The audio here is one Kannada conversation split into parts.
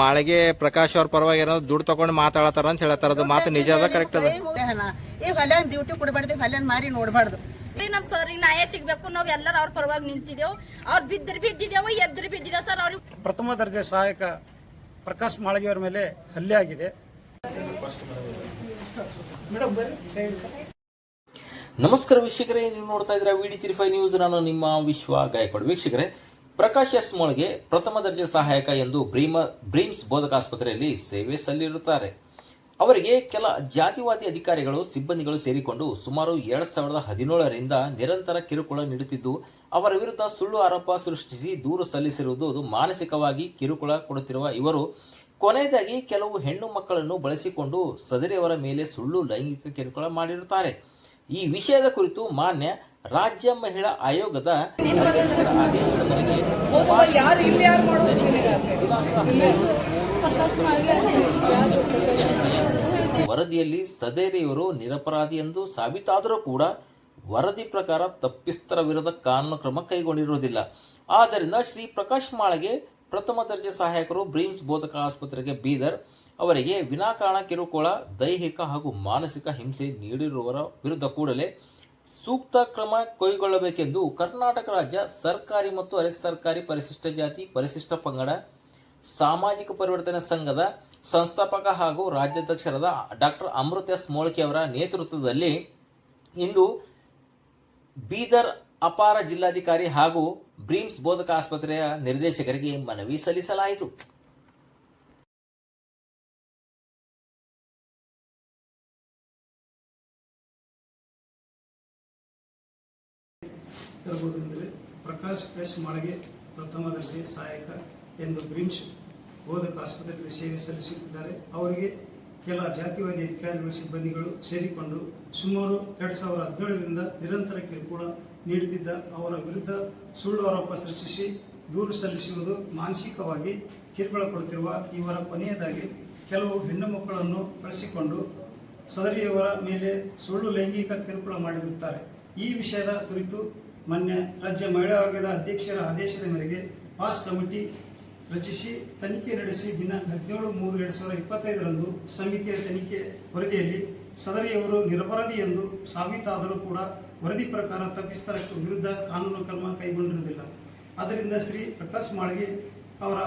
ಮಾಳಿಗೆ ಪ್ರಕಾಶ್ ಅವ್ರ ಪರವಾಗಿ ಏನೋ ದುಡ್ಡು ತಗೊಂಡು ಮಾತಾಡತಾರ ಅಂತ ಹೇಳತ್ತಾರ ಅದು ಮಾತು ನಿಜ ಅದ ಕರೆಕ್ಟ್ ಅದ? ಈ ಹೊಲ್ಯಾನ್ ಡ್ಯೂಟಿ ಕೊಡಬಾರ್ದು ಹೊಲ್ಯಾನ್ ಮಾರಿ ನೋಡಬಾರ್ದು. ನಮ್ ಸರ್ ನ್ಯಾಯ ಸಿಗ್ಬೇಕು ನಾವ್ ಎಲ್ಲರೂ ಅವ್ರ ಪರವಾಗಿ ನಿಂತಿದೇವ್. ಅವ್ರ ಬಿದ್ರ ಬಿದ್ದಿದೇವ ಎದ್ರ ಬಿದ್ದಿದೆ ಸರ್ ಅವ್ರಿಗೆ. ಪ್ರಥಮ ದರ್ಜೆ ಸಹಾಯಕ ಪ್ರಕಾಶ್ ಮಾಳಗಿಯವರ ಮೇಲೆ ಹಲ್ಲೆ ಆಗಿದೆ. ನಮಸ್ಕಾರ ವೀಕ್ಷಕರೇ ನೀವು ನೋಡ್ತಾ ಇದ್ರೆ ವಿಡಿ ತ್ರೀ ಫೈವ್ ನ್ಯೂಸ್ ನಾನು ನಿಮ್ಮ ವಿಶ್ವ ಗಾಯಕ್ವಾಡ್. ವೀಕ್ಷಕರೇ ಪ್ರಕಾಶ್ ಎಸ್ ಮೊಳಗೆ ಪ್ರಥಮ ದರ್ಜೆ ಸಹಾಯಕ ಎಂದು ಬ್ರೀಮ ಬ್ರೀಮ್ಸ್ ಬೋಧಕಾಸ್ಪತ್ರೆಯಲ್ಲಿ ಸೇವೆ ಸಲ್ಲಿರುತ್ತಾರೆ. ಅವರಿಗೆ ಕೆಲ ಜಾತಿವಾದಿ ಅಧಿಕಾರಿಗಳು, ಸಿಬ್ಬಂದಿಗಳು ಸೇರಿಕೊಂಡು ಸುಮಾರು ಎರಡು ಸಾವಿರದ ಹದಿನೇಳರಿಂದ ನಿರಂತರ ಕಿರುಕುಳ ನೀಡುತ್ತಿದ್ದು, ಅವರ ವಿರುದ್ಧ ಸುಳ್ಳು ಆರೋಪ ಸೃಷ್ಟಿಸಿ ದೂರು ಸಲ್ಲಿಸಿರುವುದು ಮಾನಸಿಕವಾಗಿ ಕಿರುಕುಳ ಕೊಡುತ್ತಿರುವ ಇವರು. ಕೊನೆಯದಾಗಿ ಕೆಲವು ಹೆಣ್ಣು ಮಕ್ಕಳನ್ನು ಬಳಸಿಕೊಂಡು ಸದರಿಯವರ ಮೇಲೆ ಸುಳ್ಳು ಲೈಂಗಿಕ ಕಿರುಕುಳ ಮಾಡಿರುತ್ತಾರೆ. ಈ ವಿಷಯದ ಕುರಿತು ಮಾನ್ಯ ರಾಜ್ಯ ಮಹಿಳಾ ಆಯೋಗದ ಆದೇಶದ ವರದಿಯಲ್ಲಿ ಸದೇರಿಯವರು ನಿರಪರಾಧಿ ಎಂದು ಸಾಬೀತಾದರೂ ಕೂಡ ವರದಿ ಪ್ರಕಾರ ತಪ್ಪಿಸ್ತರ ವಿರುದ್ಧ ಕಾನೂನು ಕ್ರಮ ಕೈಗೊಂಡಿರುವುದಿಲ್ಲ. ಆದ್ದರಿಂದ ಶ್ರೀ ಪ್ರಕಾಶ್ ಮಾಳಗೆ ಪ್ರಥಮ ದರ್ಜೆ ಸಹಾಯಕರು ಬ್ರೀಮ್ಸ್ ಬೋಧಕ ಆಸ್ಪತ್ರೆಗೆ ಬೀದರ್ ಅವರಿಗೆ ವಿನಾಕಾರಣ ಕಿರುಕುಳ, ದೈಹಿಕ ಹಾಗೂ ಮಾನಸಿಕ ಹಿಂಸೆ ನೀಡಿರುವವರ ವಿರುದ್ಧ ಕೂಡಲೇ ಸೂಕ್ತ ಕ್ರಮ ಕೈಗೊಳ್ಳಬೇಕೆಂದು ಕರ್ನಾಟಕ ರಾಜ್ಯ ಸರ್ಕಾರಿ ಮತ್ತು ಅರೆ ಸರ್ಕಾರಿ ಪರಿಶಿಷ್ಟ ಜಾತಿ, ಪರಿಶಿಷ್ಟ ಪಂಗಡ, ಸಾಮಾಜಿಕ ಪರಿವರ್ತನೆ ಸಂಘದ ಸಂಸ್ಥಾಪಕ ಹಾಗೂ ರಾಜ್ಯಾಧ್ಯಕ್ಷರಾದ ಡಾಕ್ಟರ್ ಅಮೃತ ಎಸ್ ಮೋಳ್ಕೆ ಅವರ ನೇತೃತ್ವದಲ್ಲಿ ಇಂದು ಬೀದರ್ ಅಪಾರ ಜಿಲ್ಲಾಧಿಕಾರಿ ಹಾಗೂ ಬ್ರೀಮ್ಸ್ ಬೋಧಕ ಆಸ್ಪತ್ರೆಯ ನಿರ್ದೇಶಕರಿಗೆ ಮನವಿ ಸಲ್ಲಿಸಲಾಯಿತು. ಇರಬಹುದೆಂದರೆ ಪ್ರಕಾಶ್ ಎಸ್. ಮಳಗೆ ಪ್ರಥಮ ದರ್ಜೆ ಸಹಾಯಕ ಎಂದು ಬ್ರಿಮ್ಸ್ ಬೋಧಕ ಆಸ್ಪತ್ರೆಗೆ ಸೇವೆ ಸಲ್ಲಿಸುತ್ತಿದ್ದಾರೆ. ಅವರಿಗೆ ಕೆಲ ಜಾತಿವಾದಿ ಅಧಿಕಾರಿಗಳು, ಸಿಬ್ಬಂದಿಗಳು ಸೇರಿಕೊಂಡು ಸುಮಾರು ಎರಡು ಸಾವಿರದ ಹದಿನೇಳರಿಂದ ನಿರಂತರ ಕಿರುಕುಳ ನೀಡುತ್ತಿದ್ದ ಅವರ ವಿರುದ್ಧ ಸುಳ್ಳು ಆರೋಪ ಸೃಷ್ಟಿಸಿ ದೂರು ಸಲ್ಲಿಸುವುದು ಮಾನಸಿಕವಾಗಿ ಕಿರುಕುಳ ಕೊಡುತ್ತಿರುವ ಇವರ ಕೊನೆಯದಾಗಿ ಕೆಲವು ಹೆಣ್ಣು ಮಕ್ಕಳನ್ನು ಬಳಸಿಕೊಂಡು ಸದರಿಯವರ ಮೇಲೆ ಸುಳ್ಳು ಲೈಂಗಿಕ ಕಿರುಕುಳ ಮಾಡಿರುತ್ತಾರೆ. ಈ ವಿಷಯದ ಕುರಿತು ಮಾನ್ಯ ರಾಜ್ಯ ಮಹಿಳಾ ಆಯೋಗದ ಅಧ್ಯಕ್ಷರ ಆದೇಶದ ಮೇರೆಗೆ ಪಾಸ್ ಕಮಿಟಿ ರಚಿಸಿ, ತನಿಖೆ ನಡೆಸಿ ದಿನ ಹದಿನೇಳು ಮೂರು ಎರಡು ಸಾವಿರದ ಇಪ್ಪತ್ತೈದರಂದು ಸಮಿತಿಯ ತನಿಖೆ ವರದಿಯಲ್ಲಿ ಸದರಿಯವರು ನಿರಪರಾಧಿ ಎಂದು ಸಾಬೀತಾದರೂ ಕೂಡ ವರದಿ ಪ್ರಕಾರ ತಪ್ಪಿಸ್ತರಷ್ಟು ವಿರುದ್ಧ ಕಾನೂನು ಕ್ರಮ ಕೈಗೊಂಡಿರುವುದಿಲ್ಲ. ಆದ್ದರಿಂದ ಶ್ರೀ ಪ್ರಕಾಶ್ ಮಾಳ್ಗೆ ಅವರ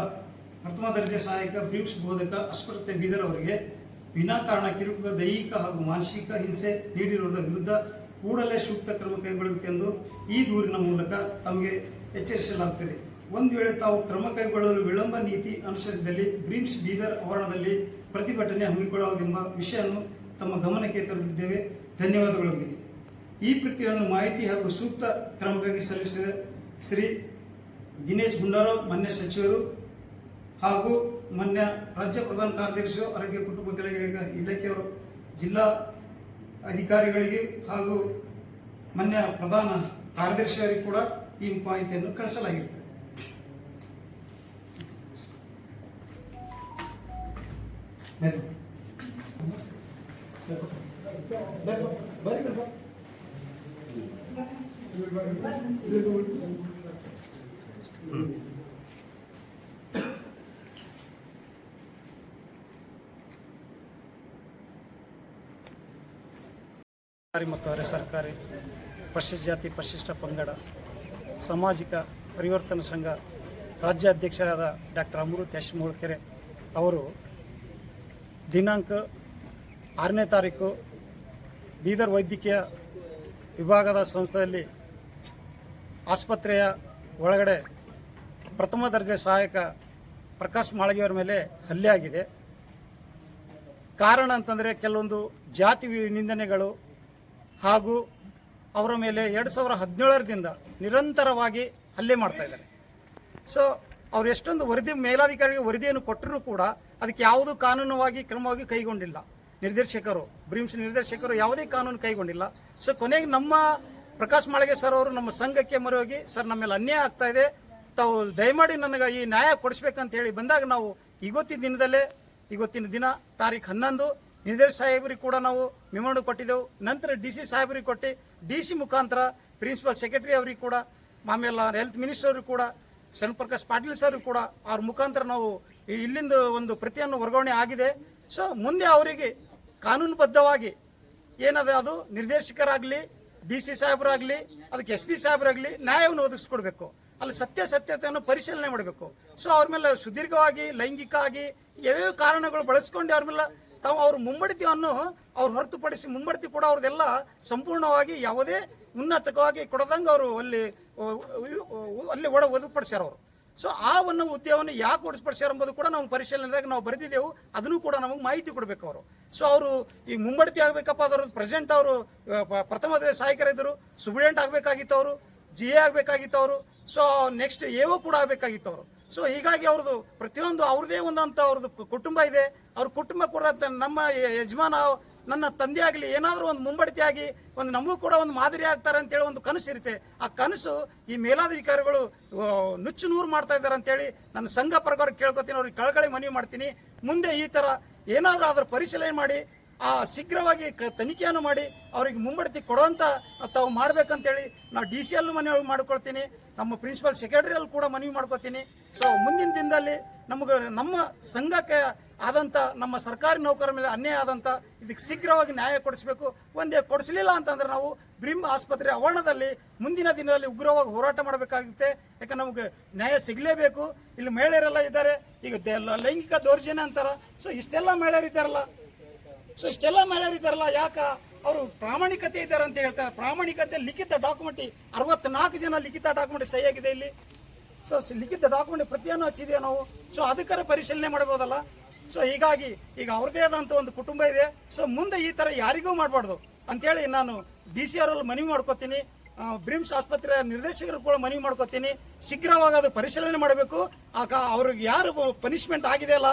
ಪ್ರಥಮ ದರ್ಜೆ ಸಹಾಯಕ ಬ್ರಿಮ್ಸ್ ಬೋಧಕ ಅಸ್ಪೃತ್ಯ ಬೀದರ್ ಅವರಿಗೆ ವಿನಾಕಾರಣ ಕಿರುಕುಳ ದೈಹಿಕ ಹಾಗೂ ಮಾನಸಿಕ ಹಿಂಸೆ ನೀಡಿರುವುದರ ವಿರುದ್ಧ ಕೂಡಲೇ ಸೂಕ್ತ ಕ್ರಮ ಕೈಗೊಳ್ಳಬೇಕೆಂದು ಈ ದೂರಿನ ಮೂಲಕ ತಮಗೆ ಎಚ್ಚರಿಸಲಾಗುತ್ತಿದೆ ಒಂದು ವೇಳೆ ತಾವು ಕ್ರಮ ಕೈಗೊಳ್ಳಲು ವಿಳಂಬ ನೀತಿ ಅನುಸರಿಸಿದಲ್ಲಿ ಗ್ರೀನ್ಸ್ ಬೀದರ್ ಆವರಣದಲ್ಲಿ ಪ್ರತಿಭಟನೆ ಹಮ್ಮಿಕೊಳ್ಳುವುದೆಂಬ ವಿಷಯವನ್ನು ತಮ್ಮ ಗಮನಕ್ಕೆ ತರುತ್ತಿದ್ದೇವೆ. ಧನ್ಯವಾದಗಳೊಂದಿಗೆ. ಈ ಪ್ರಕ್ರಿಯೆಯನ್ನು ಮಾಹಿತಿ ಹಾಗೂ ಸೂಕ್ತ ಕ್ರಮಕ್ಕಾಗಿ ಸಲ್ಲಿಸಿದ ಶ್ರೀ ದಿನೇಶ್ ಗುಂಡಾರಾವ್, ಮಾನ್ಯ ಸಚಿವರು ಹಾಗೂ ಮಾನ್ಯ ರಾಜ್ಯ ಪ್ರಧಾನ ಕಾರ್ಯದರ್ಶಿ ಆರೋಗ್ಯ ಕುಟುಂಬ ಕಲ್ಯಾಣ ಇಲಾಖೆಯವರು, ಜಿಲ್ಲಾ ಅಧಿಕಾರಿಗಳಿಗೆ ಹಾಗೂ ಮಾನ್ಯ ಪ್ರಧಾನ ಕಾರ್ಯದರ್ಶಿಯವರಿಗೆ ಕೂಡ ಈ ಮಾಹಿತಿಯನ್ನು ಕಳಿಸಲಾಗಿರುತ್ತದೆ ಬರ್ರಿ. ಸರ್ಕಾರಿ ಮತ್ತು ಅರೆ ಸರ್ಕಾರಿ ಪರಿಶಿಷ್ಟ ಜಾತಿ, ಪರಿಶಿಷ್ಟ ಪಂಗಡ, ಸಾಮಾಜಿಕ ಪರಿವರ್ತನಾ ಸಂಘ, ರಾಜ್ಯಾಧ್ಯಕ್ಷರಾದ ಡಾಕ್ಟರ್ ಅಮೃತ್ ಯಶ್ ಮೂಳ್ಕೆರೆ ಅವರು ದಿನಾಂಕ ಆರನೇ ತಾರೀಕು ಬೀದರ್ ವೈದ್ಯಕೀಯ ವಿಭಾಗದ ಸಂಸ್ಥೆಯಲ್ಲಿ ಆಸ್ಪತ್ರೆಯ ಒಳಗಡೆ ಪ್ರಥಮ ದರ್ಜೆ ಸಹಾಯಕ ಪ್ರಕಾಶ್ ಮಾಳಗಿಯವರ ಮೇಲೆ ಹಲ್ಲೆ ಆಗಿದೆ. ಕಾರಣ ಅಂತಂದರೆ ಕೆಲವೊಂದು ಜಾತಿ ನಿಂದನೆಗಳು ಹಾಗೂ ಅವರ ಮೇಲೆ ಎರಡು ಸಾವಿರ ಹದಿನೇಳರಿಂದ ನಿರಂತರವಾಗಿ ಹಲ್ಲೆ ಮಾಡ್ತಾ ಇದ್ದಾರೆ. ಸೊ ಅವ್ರು ಎಷ್ಟೊಂದು ವರದಿ, ಮೇಲಾಧಿಕಾರಿಗೆ ವರದಿಯನ್ನು ಕೊಟ್ಟರೂ ಕೂಡ ಅದಕ್ಕೆ ಯಾವುದೂ ಕಾನೂನುವಾಗಿ ಕ್ರಮವಾಗಿ ಕೈಗೊಂಡಿಲ್ಲ. ನಿರ್ದೇಶಕರು, ಬ್ರಿಮ್ಸ್ ನಿರ್ದೇಶಕರು ಯಾವುದೇ ಕಾನೂನು ಕೈಗೊಂಡಿಲ್ಲ. ಸೊ ಕೊನೆಗೆ ನಮ್ಮ ಪ್ರಕಾಶ್ ಮಾಳಿಗೆ ಸರ್ ಅವರು ನಮ್ಮ ಸಂಘಕ್ಕೆ ಮೊರೆ ಸರ್ ನಮ್ಮ ಮೇಲೆ ಅನ್ಯಾಯ ಆಗ್ತಾ ಇದೆ. ತಾವು ದಯಮಾಡಿ ನನಗೆ ಈ ನ್ಯಾಯ ಕೊಡಿಸ್ಬೇಕಂತ ಹೇಳಿ ಬಂದಾಗ ನಾವು ಇವತ್ತಿನ ದಿನದಲ್ಲೇ, ಇವತ್ತಿನ ದಿನ ತಾರೀಖು ಹನ್ನೊಂದು ನಿರ್ದೇಶ ಸಾಹೇಬರಿಗೆ ಕೂಡ ನಾವು ಮೆಮೊಂಡು ಕೊಟ್ಟಿದ್ದೆವು. ನಂತರ ಡಿ ಸಿ ಸಾಹೇಬರಿಗೆ ಕೊಟ್ಟು ಡಿ ಸಿ ಮುಖಾಂತರ ಪ್ರಿನ್ಸಿಪಲ್ ಸೆಕ್ರೆಟರಿ ಅವರಿಗೆ ಕೂಡ, ಆಮೇಲೆ ಹೆಲ್ತ್ ಮಿನಿಸ್ಟರ್ ಅವ್ರಿಗೆ ಕೂಡ ಶರಣ್ ಪ್ರಕಾಶ್ ಪಾಟೀಲ್ ಸರ್ ಕೂಡ ಅವ್ರ ಮುಖಾಂತರ ನಾವು ಇಲ್ಲಿಂದ ಒಂದು ಪ್ರತಿಯನ್ನು ವರ್ಗಾವಣೆ ಆಗಿದೆ. ಸೊ ಮುಂದೆ ಅವರಿಗೆ ಕಾನೂನುಬದ್ಧವಾಗಿ ಏನದ ಅದು? ನಿರ್ದೇಶಕರಾಗಲಿ, ಡಿ ಸಿ ಸಾಹೇಬರಾಗಲಿ, ಅದಕ್ಕೆ ಎಸ್ ಪಿ ಸಾಹೇಬರಾಗಲಿ ನ್ಯಾಯವನ್ನು ಒದಗಿಸ್ಕೊಡ್ಬೇಕು. ಅಲ್ಲಿ ಸತ್ಯಾಸತ್ಯತೆಯನ್ನು ಪರಿಶೀಲನೆ ಮಾಡಬೇಕು. ಸೊ ಅವ್ರ ಮೇಲೆ ಸುದೀರ್ಘವಾಗಿ ಲೈಂಗಿಕ ಆಗಿ ಯಾವ್ಯಾವ ಕಾರಣಗಳು ಬಳಸ್ಕೊಂಡು ಅವ್ರ ಮೇಲೆ ತಾವು ಅವ್ರ ಮುಂಬಡ್ತಿಯನ್ನು ಅವ್ರು ಹೊರತುಪಡಿಸಿ ಮುಂಬಡ್ತಿ ಕೂಡ ಅವ್ರದ್ದೆಲ್ಲ ಸಂಪೂರ್ಣವಾಗಿ ಯಾವುದೇ ಉನ್ನತವಾಗಿ ಕೊಡದಂಗೆ ಅವರು ಅಲ್ಲಿ ಅಲ್ಲಿ ಒಡ ಒದಗಿಪಡಿಸ್ಯಾರ ಅವರು. ಸೊ ಆ ಒಂದು ಉದ್ಯೋಗವನ್ನು ಯಾಕೆ ಒಡಿಸ್ಪಡಿಸ್ಯಾರ ಎಂಬುದು ಕೂಡ ನಾವು ಪರಿಶೀಲನೆದಾಗ ನಾವು ಬರೆದಿದ್ದೆವು. ಅದನ್ನು ಕೂಡ ನಮಗೆ ಮಾಹಿತಿ ಕೊಡಬೇಕು ಅವರು. ಸೊ ಅವರು ಈ ಮುಂಬಡ್ತಿ ಆಗಬೇಕಪ್ಪ ಅದರ ಪ್ರೆಸೆಂಟ್ ಅವರು ಪ್ರಥಮ ಸಹಾಯಕರಿದ್ದರು ಸುಬ್ರಿಡೆಂಟ್ ಆಗಬೇಕಾಗಿತ್ತು ಅವರು. ಜಿ ಎ ಆಗಬೇಕಾಗಿತ್ತು ಅವರು. ಸೊ ನೆಕ್ಸ್ಟ್ ಎವೋ ಕೂಡ ಆಗಬೇಕಾಗಿತ್ತು ಅವರು. ಸೊ ಹೀಗಾಗಿ ಅವ್ರದ್ದು ಪ್ರತಿಯೊಂದು ಅವ್ರದೇ ಒಂದಂಥ ಅವ್ರದ್ದು ಕುಟುಂಬ ಇದೆ. ಅವ್ರ ಕುಟುಂಬ ಕೂಡ ನಮ್ಮ ಯಜಮಾನ, ನನ್ನ ತಂದೆ ಆಗಲಿ ಏನಾದರೂ ಒಂದು ಮುಂಬಡ್ತಿ ಆಗಿ ಒಂದು ನಮಗೂ ಕೂಡ ಒಂದು ಮಾದರಿ ಆಗ್ತಾರೆ ಅಂತೇಳಿ ಒಂದು ಕನಸು ಇರುತ್ತೆ. ಆ ಕನಸು ಈ ಮೇಲಾಧಿಕಾರಿಗಳು ನುಚ್ಚು ನೂರು ಮಾಡ್ತಾ ಇದ್ದಾರೆ ಅಂತೇಳಿ ನನ್ನ ಸಂಘ ಪ್ರಕಾರ ಕೇಳ್ಕೊತೀನಿ, ಅವ್ರಿಗೆ ಕಳಕಳಿ ಮನವಿ ಮಾಡ್ತೀನಿ. ಮುಂದೆ ಈ ಥರ ಏನಾದರೂ ಅದರ ಪರಿಶೀಲನೆ ಮಾಡಿ ಆ ಶೀಘ್ರವಾಗಿ ತನಿಖೆಯನ್ನು ಮಾಡಿ ಅವರಿಗೆ ಮುಂಬಡ್ತಿ ಕೊಡುವಂತ ತಾವು ಮಾಡ್ಬೇಕಂತೇಳಿ ನಾವು ಡಿ ಸಿ ಅಲ್ಲೂ ಮನವಿ ಮಾಡ್ಕೊಳ್ತೀನಿ. ನಮ್ಮ ಪ್ರಿನ್ಸಿಪಲ್ ಸೆಕ್ರೆಟರಿಯಲ್ಲಿ ಕೂಡ ಮನವಿ ಮಾಡ್ಕೊತೀನಿ. ಸೊ, ಮುಂದಿನ ದಿನದಲ್ಲಿ ನಮಗೆ ನಮ್ಮ ಸಂಘಕ್ಕೆ ಆದಂಥ, ನಮ್ಮ ಸರ್ಕಾರಿ ನೌಕರರ ಮೇಲೆ ಅನ್ಯಾಯ ಆದಂಥ, ಇದಕ್ಕೆ ಶೀಘ್ರವಾಗಿ ನ್ಯಾಯ ಕೊಡಿಸಬೇಕು. ಒಂದೇ ಕೊಡಿಸಲಿಲ್ಲ ಅಂತಂದ್ರೆ ನಾವು ಬ್ರಿಮ್ ಆಸ್ಪತ್ರೆ ಆವರಣದಲ್ಲಿ ಮುಂದಿನ ದಿನದಲ್ಲಿ ಉಗ್ರವಾಗಿ ಹೋರಾಟ ಮಾಡಬೇಕಾಗುತ್ತೆ. ಯಾಕಂದ್ರೆ ನಮಗೆ ನ್ಯಾಯ ಸಿಗಲೇಬೇಕು. ಇಲ್ಲಿ ಮಹಿಳೆಯರೆಲ್ಲ ಇದ್ದಾರೆ. ಈಗ ಲೈಂಗಿಕ ದೌರ್ಜನ್ಯ ಅಂತಾರೆ. ಸೊ, ಇಷ್ಟೆಲ್ಲ ಮಹಿಳೆಯರು ಇದ್ದಾರಲ್ಲ ಸೊ ಇಷ್ಟೆಲ್ಲ ಮಹಿಳೆಯರು ಇದ್ದಾರಲ್ಲ ಯಾಕ? ಅವರು ಪ್ರಾಮಾಣಿಕತೆ ಇದ್ದಾರೆ ಅಂತ ಹೇಳ್ತಾರೆ ಪ್ರಾಮಾಣಿಕತೆ, ಲಿಖಿತ ಡಾಕ್ಯುಮೆಂಟ್ ಅರವತ್ನಾಲ್ಕು ಜನ ಲಿಖಿತ ಡಾಕ್ಯುಮೆಂಟ್ ಸಹಿ ಆಗಿದೆ ಇಲ್ಲಿ ಸೊ, ಲಿಖಿತ ಡಾಕ್ಯುಮೆಂಟ್ ಪ್ರತಿಯನ್ನು ಹಚ್ಚಿದೆಯಾ ನಾವು? ಸೊ ಅದಕ್ಕರ ಪರಿಶೀಲನೆ ಮಾಡ್ಬೋದಲ್ಲ ಸೊ ಹೀಗಾಗಿ ಈಗ ಅವ್ರದೇ ಆದಂಥ ಒಂದು ಕುಟುಂಬ ಇದೆ. ಸೊ ಮುಂದೆ ಈ ಥರ ಯಾರಿಗೂ ಮಾಡಬಾರ್ದು. ಅಂತೇಳಿ ನಾನು ಡಿ ಸಿ ಅವರಲ್ಲಿ ಮನವಿ ಮಾಡ್ಕೋತೀನಿ. ಬ್ರಿಮ್ಸ್ ಆಸ್ಪತ್ರೆಯ ನಿರ್ದೇಶಕರು ಕೂಡ ಮನವಿ ಮಾಡ್ಕೋತೀನಿ. ಶೀಘ್ರವಾಗಿ ಅದು ಪರಿಶೀಲನೆ ಮಾಡಬೇಕು. ಆಗ ಅವ್ರಿಗೆ ಯಾರು ಪನಿಷ್ಮೆಂಟ್ ಆಗಿದೆ ಅಲ್ಲ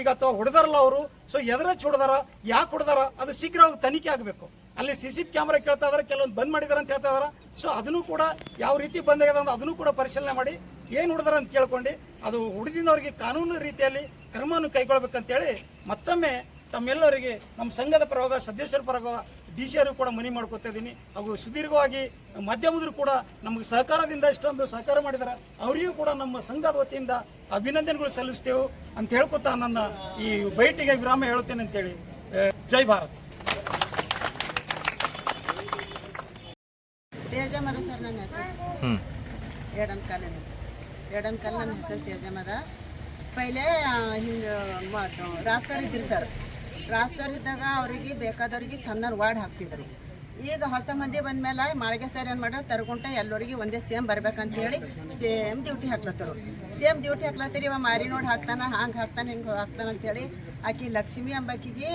ಈಗ ಅಥವಾ ಹೊಡೆದಾರಲ್ಲ ಅವರು ಸೊ ಎದರಚ್ ಹೊಡೆದಾರ, ಯಾಕೆ ಹೊಡೆದಾರ, ಅದು ಶೀಘ್ರವಾಗಿ ತನಿಖೆ ಆಗಬೇಕು. ಅಲ್ಲಿ ಸಿ ಸಿ ಕ್ಯಾಮ್ರಾ ಕೇಳ್ತಾ ಇದಾರೆ ಕೆಲವೊಂದು ಬಂದ್ ಮಾಡಿದಾರೆ ಅಂತ ಹೇಳ್ತಾ ಇದಾರೆ. ಸೊ ಅದನ್ನು ಕೂಡ ಯಾವ ರೀತಿ ಬಂದ್ ಆಗಿದೆ ಅಂತ ಅದನ್ನು ಕೂಡ ಪರಿಶೀಲನೆ ಮಾಡಿ, ಏನು ಹೊಡೆದಾರ ಅಂತ ಕೇಳ್ಕೊಂಡು, ಅದು ಹುಡುಗಿನವರಿಗೆ ಕಾನೂನು ರೀತಿಯಲ್ಲಿ ಕ್ರಮವನ್ನು ಕೈಗೊಳ್ಬೇಕಂತೇಳಿ ಮತ್ತೊಮ್ಮೆ ತಮ್ಮೆಲ್ಲರಿಗೆ ನಮ್ಮ ಸಂಘದ ಪರವಾಗ ಸದಸ್ಯರ ಪರವಾಗ ಡಿ ಸಿ ಕೂಡ ಮನವಿ ಮಾಡ್ಕೋತಾ ಇದ್ದೀನಿ. ಹಾಗೂ ಸುದೀರ್ಘವಾಗಿ ಮಾಧ್ಯಮದ್ರು ಕೂಡ ನಮಗೆ ಸಹಕಾರದಿಂದ ಇಷ್ಟೊಂದು ಸಹಕಾರ ಮಾಡಿದ್ದಾರೆ ಅವರಿಗೂ ಕೂಡ ನಮ್ಮ ಸಂಘದ ವತಿಯಿಂದ ಅಭಿನಂದನೆಗಳು ಸಲ್ಲಿಸ್ತೇವೆ ಅಂತ ಹೇಳ್ಕೊತಾ ನನ್ನ ಈ ಬೈಟಿಗೆ ವಿರಾಮ ಹೇಳುತ್ತೇನೆ ಅಂತೇಳಿ. ಜೈ ಭಾರತ್. ಸರ್ ನನ್ನ ಹೆಸರು. ಎರಡನ್ ಕಾಲಿನ. ಎರಡನ್ ಕಾಲ ನನ್ನ ಹೆಸರು ತೇಜಮದ ಪೈಲೆ ಹಿಂಗೆ ರಾಸ್ತಾರ್ ಇದ್ರಿ ಸರ್. ರಾಸ್ತಾರ್ ಇದ್ದಾಗ ಅವರಿಗೆ ಬೇಕಾದವ್ರಿಗೆ ಚಂದನ ವಾರ್ಡ್ ಹಾಕ್ತಿದ್ರು. ಈಗ ಹೊಸ ಮಂದಿ ಬಂದ್ಮೇಲೆ ಮಾಳಿಗೆ ಸರ್ ಏನು ಮಾಡ್ಯಾರ ತರ್ಕೊಂಡ ಎಲ್ಲರಿಗೆ ಒಂದೇ ಸೇಮ್ ಬರ್ಬೇಕಂತ ಹೇಳಿ ಸೇಮ್ ಡ್ಯೂಟಿ ಹಾಕ್ಲತ್ತರು ಸೇಮ್ ಡ್ಯೂಟಿ ಹಾಕ್ಲತ್ತೀರಿ ಇವ ಮಾರಿ ನೋಡಿ ಹಾಕ್ತಾನ ಹಂಗೆ ಹಾಕ್ತಾನೆ ಹಿಂಗೆ ಹಾಕ್ತಾನೆ ಅಂತೇಳಿ ಆಕಿ ಲಕ್ಷ್ಮಿ ಅಂಬಾಕಿಗೆ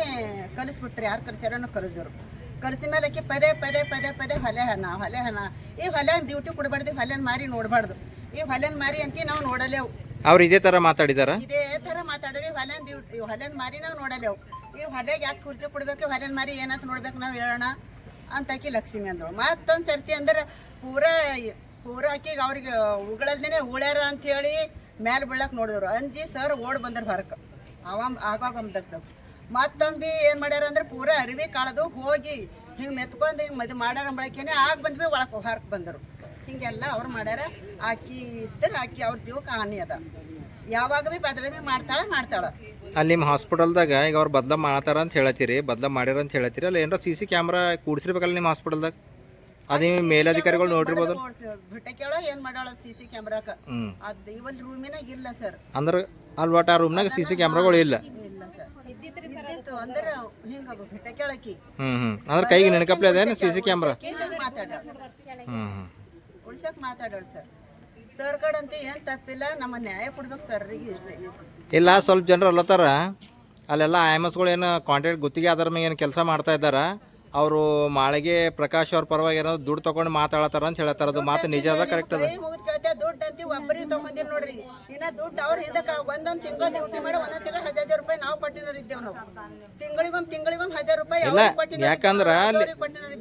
ಕಲಿಸ್ಬಿಟ್ರಿ. ಯಾರು ಕಲಿಸ್ಯಾರನೋ ಕಲಿಸಿದ್ರು ಕಲಿಸಿದ ಮೇಲೆ ಆಕಿ ಪದೇ ಪದೇ ಪದೇ ಪದೇ ಹೊಲೆ ಹನ ಹೊಲೆ ಹನ. ಈ ಹೊಲೆ ಡ್ಯೂಟಿ ಕೊಡಬಾರ್ದು ಹೊಲೆನ ಮಾರಿ ನೋಡಬಾರ್ದು. ಈ ಹೊಲೆನ ಮಾರಿ ಅಂತ ನಾವು ನೋಡಲೇವು ಅವ್ರು ಇದೇ ತರ ಮಾತಾಡಿದಾರ? ಇದೇ ತರ ಮಾತಾಡ್ರಿ ಹೊಲೆನ ಡ್ಯೂಟಿ ಹೊಲೆನ ಮಾರಿ ನಾವು ನೋಡಲೇವು ಈ ಹೊಲೆಗೆ ಯಾಕೆ ಕುರ್ಚಿ ಕೊಡ್ಬೇಕು? ಹೊಲೆನ್ ಮಾರಿ ಏನಂತ ನೋಡ್ಬೇಕು ನಾವು ಹೇಳೋಣ ಅಂತ ಆಕಿ ಲಕ್ಷ್ಮಿ ಅಂದ್ರು ಮತ್ತೊಂದು ಸರ್ತಿ ಅಂದ್ರೆ ಪೂರ ಪೂರ ಆಕಿಗೆ ಅವ್ರಿಗೆ ಉಗಳಲ್ದೇನೆ ಉಳ್ಯಾರ ಅಂತ ಹೇಳಿ ಮ್ಯಾಲೆ ಬೀಳಕ್ ನೋಡಿದ್ರು. ಅಂಜಿ ಸರ್ ಓಡ್ ಬಂದ್ರ ಹೊರಕ್ಕೆ ಅವ ಆಗಾಗ ಬಂದದ್ದು. ಮತ್ತೊಂದು ಏನು ಮಾಡ್ಯಾರ ಅಂದ್ರೆ ಪೂರ ಅರಿವಿ ಕಾಳದು ಹೋಗಿ ಹಿಂಗೆ ಮೆತ್ಕೊಂಡು ಹಿಂಗೆ ಮದುವೆ ಮಾಡ್ಯಾರ ಬಳಕೆನೆ ಆಗ ಬಂದ್ವಿ ಒಳಗೆ ಹೊರಕ್ ಬಂದರು. ಹಿಂಗೆಲ್ಲ ಅವ್ರು ಮಾಡ್ಯಾರ. ಆಕಿ ಇದ್ರೆ ಆಕಿ ಅವ್ರ ಜೀವಕ್ಕೆ ಹಾನಿ ಅದ. ಯಾವಾಗ ಭೀ ಬದಲಾವಣೆ ಮಾಡ್ತಾಳ ಮಾಡ್ತಾಳ. ಅಲ್ಲಿ ನಿಮ್ಮ ಹಾಸ್ಪಿಟಲ್ದಾಗ ಈಗ ಅವ್ರು ಬದ್ಲ ಮಾಡ್ತಾರ ಅಂತ ಹೇಳತ್ತೀರಿ ಬದ್ಲ ಮಾಡ್ಯಾರ ಅಂತ ಹೇಳತ್ತೀರಿ. ಅಲ್ಲಿ ಏನಾರ ಸಿ ಸಿ ಕ್ಯಾಮ್ರಾ ಕೂಡಿಸಿರ್ಬೇಕಲ್ಲ ನಿಮ್ಮ ಹಾಸ್ಪಿಟಲ್ದಾಗ ಅದು ನೀವು ಮೇಲಧಿಕಾರಿಗಳು ನೋಡಿರ್ಬೋದು. ಬಿಟ್ಟಕ್ಕೆಳ ಏನ್ ಮಾಡಾಳ ಸಿ ಸಿ ಕ್ಯಾಮ್ರಾಕ ಹ್ಮ್. ಅದ್ ಇವಲ್ ರೂಮಿನಾಗ ಇಲ್ಲ ಸರ್ ಅಂದ್ರೆ ಅಲ್ಲಿ ಒಟ್ಟು ಆ ರೂಮ್ನಾಗ ಸಿ ಸಿ ಕ್ಯಾಮ್ರಾಗಳು ಇಲ್ಲ? ಇಲ್ಲ ಸರ್ ಇದ್ದಿತ್ತು ಅಂದ್ರೆ ಹಿಂಗ ಹ್ಮ್ ಹ್ಮ್. ಅಂದ್ರೆ ಕೈಗೆ ನೆನಕಪ್ಲೆ ಅದೇನು ಸಿ ಸಿ ಕ್ಯಾಮ್ರಾ ಹ್ಮ್ ಹ್ಮ್. ಮಾತಾಡೋಣ ಸರ್ ಸರ್ ನಮ್ಮ ನ್ಯಾಯ ಇಲ್ಲ, ಸ್ವಲ್ಪ ಜನರು ಅಲ್ಲತ್ತಾರ. ಅಲ್ಲೆಲ್ಲ ಗಳು ಏನು ಕಾಂಟ್ರಾಕ್ಟ್ ಗುತ್ತಿಗೆ ಆಧಾರ ಮೇಲೆ ಏನು ಕೆಲಸ ಮಾಡ್ತಾ ಇದ್ದಾರ. ಅವರು ಮಾಳಿಗೆ ಪ್ರಕಾಶ್ ಅವ್ರ ಪರವಾಗಿ ಏನಾದ್ರು ದುಡ್ಡು ತಗೊಂಡು ಮಾತಾಡತಾರ ಅಂತ ಹೇಳತ್ತಾರ ಅದು ಮಾತು ನಿಜ ಅದ ಕರೆಕ್ಟ್ ಅದ? ಮುಗಿದ್ ಕೇಳ್ತೆ ದುಡ್ಡು ಅಂತಿ ಒಬ್ಬರಿಗೆ ತಗೊಂಡಿವಿ ನೋಡ್ರಿ. ಇನ್ನ ದುಡ್ಡು ಅವ್ರ ಹಿಂದಕ್ಕೆ ಒಂದೊಂದು ತಿಂಗಳ ಡ್ಯೂಟಿ ಮಾಡಿ ಒಂದೊಂದ್ ತಿಂಗಳ ಹಜಾರ್ ರೂಪಾಯಿ ನಾವು ಕೊಟ್ಟಿರೋರು ಇದ್ದೇವೆ ನಾವು. ತಿಂಗಳಿಗೊಮ್ಮೆ ತಿಂಗಳಿಗೊಮ್ಮೆ ಹಜಾರ್ ರೂಪಾಯಿ ಇಲ್ಲ, ಯಾಕಂದ್ರೆ.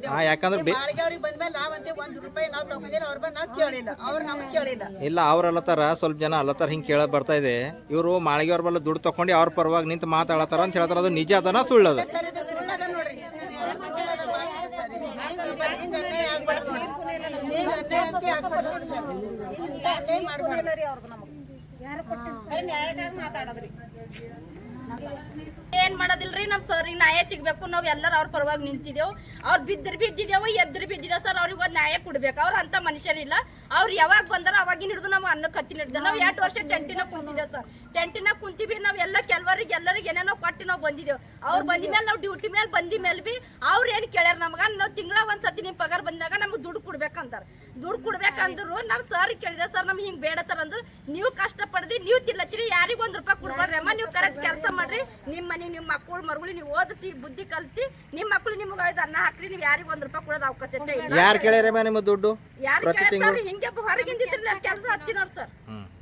ಹಾ, ಯಾಕಂದ್ರೆ ಬೆ- ಮಾಳಿಗೆ ಅವ್ರಿಗೆ ಬಂದ್ಮೇಲೆ ನಾವಂತೆ ಒಂದ್ ರೂಪಾಯಿ ನಾವು ತಗೊಂಡಿಲ್ಲ ಅವ್ರ ಬಂದ್ ನಾವು ಕೇಳಿಲ್ಲ ಅವ್ರು ನಮ್ಗೆ ಕೇಳಿಲ್ಲ. ಇಲ್ಲ ಅವ್ರು ಅಲ್ಲತ್ತಾರ ಸ್ವಲ್ಪ ಜನ ಅಲ್ಲತ್ತಾರ ಹಿಂಗೆ ಕೇಳ ಬರ್ತಾ ಇದೆ. ಇವರು ಮಾಳಿಗೆ ಅವ್ರ ಬಲ್ಲ ದುಡ್ಡು ತಗೊಂಡು ಅವ್ರ ಪರವಾಗಿ ನಿಂತು ಮಾತಾಡತಾರ ಅಂತ ಹೇಳ್ತಾರ ಅದು ನಿಜ ಅದನ ಸುಳ್ಳದ? ಸರ್ ಇದು ಸುಳ್ಳು ಅದ ನೋಡ್ರಿ ಹಿಂಗ್ ಅನ್ಯಾಯ ಆಗ್ಬಾರ್ದು ನೋಡ್ರಿ. ಹಿಂಗ್ ಅನ್ಯಾಯ ಅಂತ ಆಗ್ಬಾರ್ದು ನೋಡ್ರಿ ಸರ್. ಇಂಥ ಅನ್ಯಾಯ ಮಾಡ್ಬಾರ್ದು. ಏನ್ ಮಾಡೋದಿಲ್ರಿ? ನಮ್ ಸರ್ ನ್ಯಾಯ ಸಿಗ್ಬೇಕು. ನಾವ್ ಎಲ್ಲರೂ ಅವ್ರ ಪರವಾಗಿ ನಿಂತಿದ್ದೇವ್. ಅವ್ರು ಬಿದ್ದ್ರ ಬಿದ್ದಿದ್ದೇವ, ಎದ್ರ ಬಿದ್ದಿದ್ದೇವ್ ಸರ್, ಅವ್ರಿಗೆ ಒಂದ್ ನ್ಯಾಯ ಕೊಡ್ಬೇಕು. ಅವ್ರ ಅಂತ ಮನುಷ್ಯರಿಲ್ಲ. ಅವ್ರು ಯಾವಾಗ ಬಂದಾರ ಅವಾಗಿನ ಹಿಡಿದು ನಾವು ಅನ್ನ ಕತ್ತಿನ ಹಿಡಿದ ನಾವ್ ಎರಡು ವರ್ಷ ಟೆಂಟಿನ ಕುಂತಿದ್ದೇವ್ ಸರ್. ಟೆಂಟಿನ ಕುಂತೀವಿ ನಾವ್ ಎಲ್ಲ ಕೆಲವರಿಗೆ ಎಲ್ಲರಿಗೆ ಏನೇನೋ ಕೊಟ್ಟು ನಾವು ಬಂದಿದ್ದೇವ್ ಅವ್ರು ಬಂದ ಮೇಲೆ ನಾವು ಡ್ಯೂಟಿ ಮೇಲೆ ಬಂದ ಮೇಲೆ ಬಿ ಅವ್ರು ಏನು ಕೇಳ್ಯಾರ ನಮಗ? ನಾವು ತಿಂಗಳ ಒಂದ್ ಸತಿ ನಿಮ್ ಪಗಾರ ಬಂದಾಗ ನಮ್ಗೆ ದುಡ್ಡು ಕೊಡ್ಬೇಕಂತಾರ. ದುಡ್ಡು ಕೊಡ್ಬೇಕಂದ್ರು ನಾವ್ ಸರ್ ಕೇಳಿದೆ ಸರ್ ನಮ್ಗೆ ಹಿಂಗ್ ಬೇಡತಾರ ಅಂದ್ರು ನೀವು ಕಷ್ಟ ಪಡ್ದಿ ನೀವು ತಿಲ್ಲತ್ತೀರಿ ಯಾರಿಗ ಒಂದ್ ರೂಪಾಯಿ ಕೊಡ್ಬಾರ್ರಿ ಅಮ್ಮ ನೀವು ಕರೆಕ್ಟ್ ಕೆಲಸ ಮಾಡ್ರಿ. ನಿಮ್ ಮನೆ ನಿಮ್ಮ ಮಕ್ಕಳು ಮರುಗಳು ನೀವು ಓದಿಸಿ ಬುದ್ಧಿ ಕಲಿಸಿ ನಿಮ್ ಮಕ್ಕಳು ನಿಮ್ಗೆ ಅನ್ನ ಹಾಕ್ರಿ ನೀವು ಯಾರಿಗ ಒಂದ್ ರೂಪಾಯಿ ಕೊಡೋದು ಅವಕಾಶ ಇಲ್ಲ. ಯಾರು ಕೇಳ್ಯಾರಮ್ಮ ನಿಮ್ಮ ದುಡ್ಡು ಯಾರು ಕೇಳ್ಯಾರ ಸರ್? ಹಿಂಗೆ ಹೊರಗಿಂದಿದ್ರಿ ಕೆಲಸ ಹಚ್ಚಿನವ್ರು ಸರ್.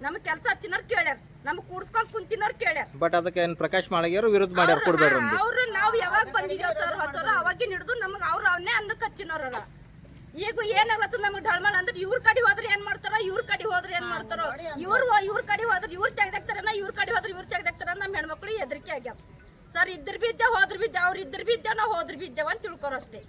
ನಮ್ಗ್ ಕೆಲಸ ಹಚ್ಚಿನವ್ರು ಕೇಳ್ಯಾರ. ನಮ್ಗ್ ಕೂಡ್ಸ್ಕೊಂಡ್ ಕುಂತಿನವ್ರು ಕೇಳ್ಯಾರ. ಬಟ್ ಅದಕ್ಕೆ ಏನ್ ಪ್ರಕಾಶ್ ಮಾಳಿಗೆಯವರು ವಿರೋಧ ಮಾಡ್ಯಾರ ಕೊಡ್ಬೇಡ್ರಿ ಅವ್ರು ನಾವ್ ಯಾವಾಗ ಬಂದಿದ್ದೀವಿ ಸರ್ ಹೊಸರು ಅವಾಗಿನ ಹಿಡಿದು ನಮಗ್ ಅವ್ರ ಅವನ್ನೇ ಅನ್ನಕ್ಕೆ ಹಚ್ಚಿನವ್ರಲ್ಲ ಈಗ ಏನಾಗತ್ತ ನಮಗ್ ಢಳ್ಮಳ ಅಂದ್ರೆ ಇವ್ರ ಕಡೆ ಹೋದ್ರೆ ಏನ್ ಮಾಡ್ತಾರ ಇವ್ರ ಕಡೆ ಹೋದ್ರೆ ಏನ್ ಮಾಡ್ತಾರ. ಇವ್ರ ಇವ್ರ ಕಡೆ ಹೋದ್ರೆ ಇವ್ರ ತೆಗ್ದಾಕ್ತಾರನ ಇವ್ರ ಕಡೆ ಹೋದ್ರೆ ಇವ್ರ ತೆಗ್ದಾಕ್ತಾರ ನಮ್ಮ ಹೆಣ್ಮಕ್ಳು ಹೆದರಿಕೆ ಆಗ್ಯಾವ. ಸರ್ ಇದ್ರ ಬಿದ್ದೆ ಹೋದ್ರ ಬಿದ್ದೆ ಅವ್ರ ಇದ್ರ ಬಿದ್ದೆ ನಾವು ಹೋದ್ರ ಬಿದ್ದೇವ ಅಂತ ತಿಳ್ಕೊರ ಅಷ್ಟೇ.